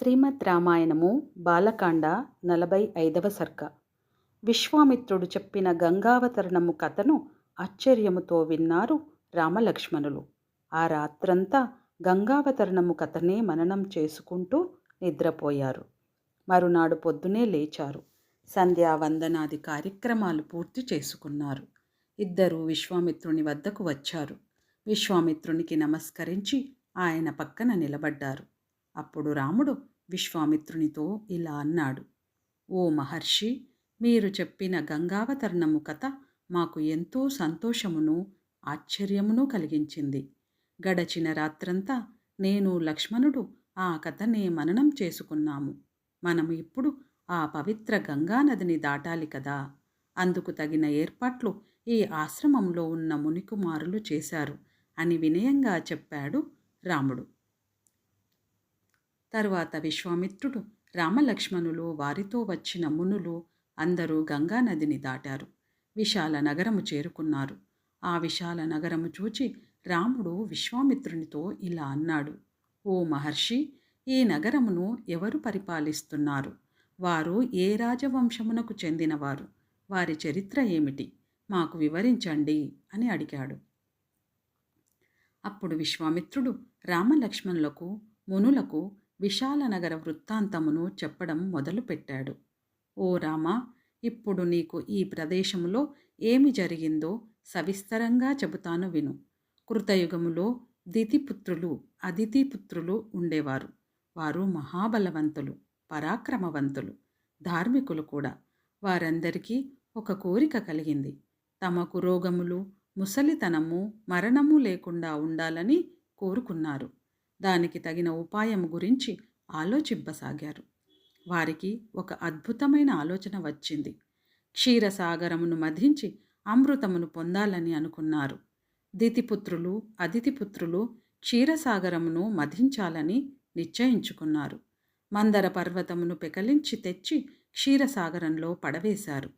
శ్రీమద్ రామాయణము బాలకాండ నలభై ఐదవ సర్గ విశ్వామిత్రుడు చెప్పిన గంగావతరణము కథను ఆశ్చర్యముతో విన్నారు రామలక్ష్మణులు. ఆ రాత్రంతా గంగావతరణము కథనే మననం చేసుకుంటూ నిద్రపోయారు. మరునాడు పొద్దునే లేచారు. సంధ్యావందనాది కార్యక్రమాలు పూర్తి చేసుకున్నారు. ఇద్దరు విశ్వామిత్రుని వద్దకు వచ్చారు. విశ్వామిత్రునికి నమస్కరించి ఆయన పక్కన నిలబడ్డారు. అప్పుడు రాముడు విశ్వామిత్రునితో ఇలా అన్నాడు ఓ మహర్షి మీరు చెప్పిన గంగావతరణము కథ మాకు ఎంతో సంతోషమును ఆశ్చర్యమును కలిగించింది. గడచిన రాత్రంతా నేను లక్ష్మణుడు ఆ కథనే మననం చేసుకున్నాము. మనం ఇప్పుడు ఆ పవిత్ర గంగానదిని దాటాలి కదా. అందుకు తగిన ఏర్పాట్లు ఈ ఆశ్రమంలో ఉన్న మునికుమారులు చేశారు అని వినయంగా చెప్పాడు రాముడు. తరువాత విశ్వామిత్రుడు రామలక్ష్మణులు వారితో వచ్చిన మునులు అందరూ గంగానదిని దాటారు. విశాల నగరము చేరుకున్నారు. ఆ విశాల నగరము చూచి రాముడు విశ్వామిత్రునితో ఇలా అన్నాడు ఓ మహర్షి ఈ నగరమును ఎవరు పరిపాలిస్తున్నారు? వారు ఏ రాజవంశమునకు చెందినవారు? వారి చరిత్ర ఏమిటి? మాకు వివరించండి అని అడిగాడు. అప్పుడు విశ్వామిత్రుడు రామలక్ష్మణులకు మునులకు విశాలనగర వృత్తాంతమును చెప్పడం మొదలుపెట్టాడు. ఓ రామా ఇప్పుడు నీకు ఈ ప్రదేశములో ఏమి జరిగిందో సవిస్తరంగా చెబుతాను విను. కృతయుగములో దితిపుత్రులు అదితిపుత్రులు ఉండేవారు. వారు మహాబలవంతులు పరాక్రమవంతులు ధార్మికులు కూడా. వారందరికీ ఒక కోరిక కలిగింది. తమకు రోగములు ముసలితనము మరణము లేకుండా ఉండాలని కోరుకున్నారు. దానికి తగిన ఉపాయం గురించి ఆలోచింపసాగారు. వారికి ఒక అద్భుతమైన ఆలోచన వచ్చింది. క్షీరసాగరమును మధించి అమృతమును పొందాలని అనుకున్నారు. దితిపుత్రులు అతిథిపుత్రులు క్షీరసాగరమును మధించాలని నిశ్చయించుకున్నారు. మందర పర్వతమును పెకలించి తెచ్చి క్షీరసాగరంలో పడవేశారు.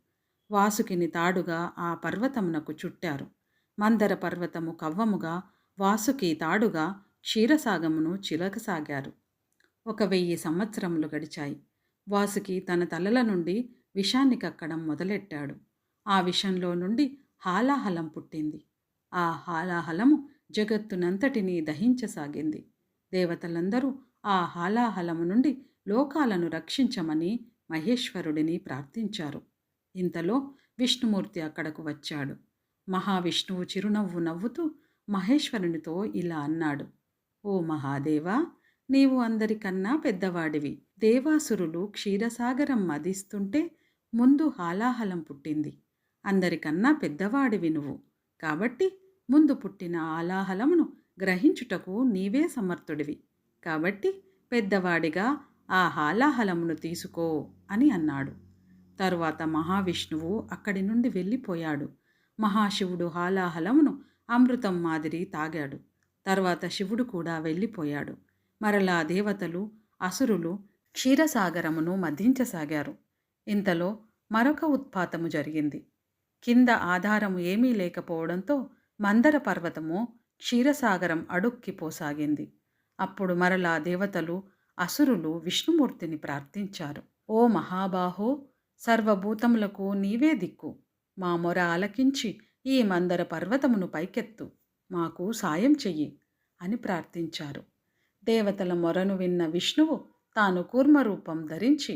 వాసుకిని తాడుగా ఆ పర్వతమునకు చుట్టారు. మందర పర్వతము కవ్వముగా వాసుకి తాడుగా క్షీరసాగమును చిలకసాగారు. ఒక వెయ్యి సంవత్సరములు గడిచాయి. వాసుకి తన తలల నుండి విషాన్ని కక్కడం మొదలెట్టాడు. ఆ విషంలో నుండి హాలాహలం పుట్టింది. ఆ హాలాహలము జగత్తునంతటినీ దహించసాగింది. దేవతలందరూ ఆ హాలాహలము నుండి లోకాలను రక్షించమని మహేశ్వరుడిని ప్రార్థించారు. ఇంతలో విష్ణుమూర్తి అక్కడకు వచ్చాడు. మహావిష్ణువు చిరునవ్వు నవ్వుతూ మహేశ్వరునితో ఇలా అన్నాడు. ఓ మహాదేవా నీవు అందరికన్నా పెద్దవాడివి. దేవాసురులు క్షీరసాగరం మదిస్తుంటే ముందు హాలాహలం పుట్టింది. అందరికన్నా పెద్దవాడివి నువ్వు. కాబట్టి ముందు పుట్టిన ఆలాహలమును గ్రహించుటకు నీవే సమర్థుడివి. కాబట్టి పెద్దవాడిగా ఆ హాలాహలమును తీసుకో అని అన్నాడు. తరువాత మహావిష్ణువు అక్కడి నుండి వెళ్ళిపోయాడు. మహాశివుడు హాలాహలమును అమృతం మాదిరి తాగాడు. తర్వాత శివుడు కూడా వెళ్ళిపోయాడు. మరలా దేవతలు అసురులు క్షీరసాగరమును మధించసాగారు. ఇంతలో మరొక ఉత్పాతము జరిగింది. కింద ఆధారము ఏమీ లేకపోవడంతో మందర పర్వతము క్షీరసాగరం అడుక్కిపోసాగింది అప్పుడు మరలా దేవతలు అసురులు విష్ణుమూర్తిని ప్రార్థించారు. ఓ మహాబాహో సర్వభూతములకు నీవే దిక్కు. మా మొర ఆలకించి ఈ మందర పర్వతమును పైకెత్తు. మాకు సాయం చెయ్యి అని ప్రార్థించారు. దేవతల మొరను విన్న విష్ణువు తాను కూర్మరూపం ధరించి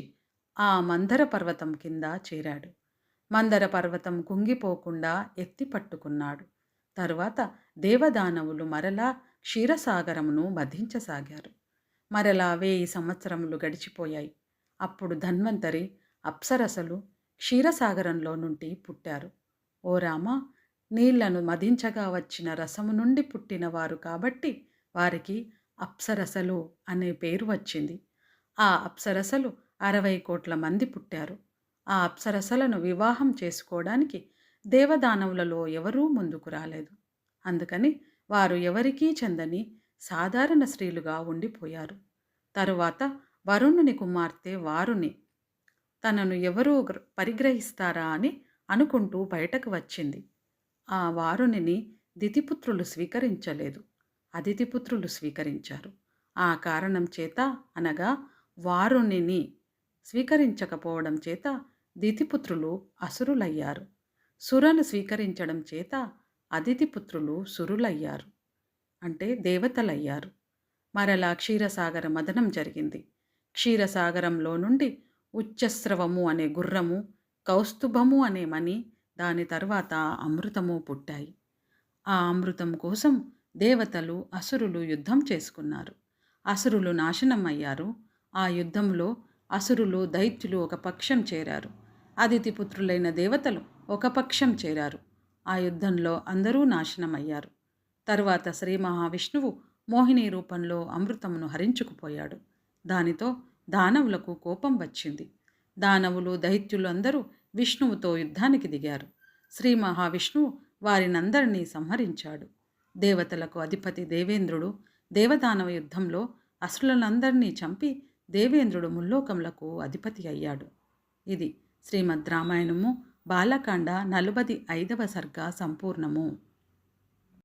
ఆ మందర పర్వతం కింద చేరాడు. మందర పర్వతం కుంగిపోకుండా ఎత్తి పట్టుకున్నాడు. తరువాత దేవదానవులు మరలా క్షీరసాగరమును మధించసాగారు మరలా వేయి సంవత్సరములు గడిచిపోయాయి. అప్పుడు ధన్వంతరి అప్సరసలు క్షీరసాగరంలో నుండి పుట్టారు. ఓ రామ నీళ్ళను మదించగా వచ్చిన రసము నుండి పుట్టినవారు కాబట్టి వారికి అప్సరసలు అనే పేరు వచ్చింది. ఆ అప్సరసలు అరవై కోట్ల మంది పుట్టారు. ఆ అప్సరసలను వివాహం చేసుకోవడానికి దేవదానవులలో ఎవరూ ముందుకు రాలేదు. అందుకని వారు ఎవరికీ చెందని సాధారణ స్త్రీలుగా ఉండిపోయారు. తరువాత వరుణుని కుమార్తె వారుని తనను ఎవరూ పరిగ్రహిస్తారా అని అనుకుంటూ బయటకు వచ్చింది. ఆ వారునిని దితిపుత్రులు స్వీకరించలేదు. అతిథిపుత్రులు స్వీకరించారు. ఆ కారణం చేత అనగా వారుని స్వీకరించకపోవడం చేత దితిపుత్రులు అసురులయ్యారు. సురను స్వీకరించడం చేత అతిథిపుత్రులు సురులయ్యారు. అంటే దేవతలయ్యారు. మరలా క్షీరసాగర మదనం జరిగింది. క్షీరసాగరంలో నుండి ఉచ్చస్రవము అనే గుర్రము కౌస్తుభము అనే మణి దాని తర్వాత అమృతము పుట్టాయి. ఆ అమృతం కోసం దేవతలు అసురులు యుద్ధం చేసుకున్నారు. అసురులు నాశనం అయ్యారు ఆ యుద్ధంలో అసురులు దైత్యులు ఒక పక్షం చేరారు. అదితి పుత్రులైన దేవతలు ఒక పక్షం చేరారు. ఆ యుద్ధంలో అందరూ నాశనమయ్యారు. తరువాత శ్రీ మహావిష్ణువు మోహిని రూపంలో అమృతమును హరించుకుపోయాడు. దానితో దానవులకు కోపం వచ్చింది. దానవులు దైత్యులు అందరూ విష్ణువుతో యుద్ధానికి దిగారు. శ్రీ మహావిష్ణువు వారినందరినీ సంహరించాడు. దేవతలకు అధిపతి దేవేంద్రుడు దేవదానవ యుద్ధంలో అసురులందరినీ చంపి దేవేంద్రుడు ముల్లోకములకు అధిపతి అయ్యాడు. ఇది శ్రీమద్ రామాయణము బాలకాండ నలభై ఐదవ సర్గ సంపూర్ణము.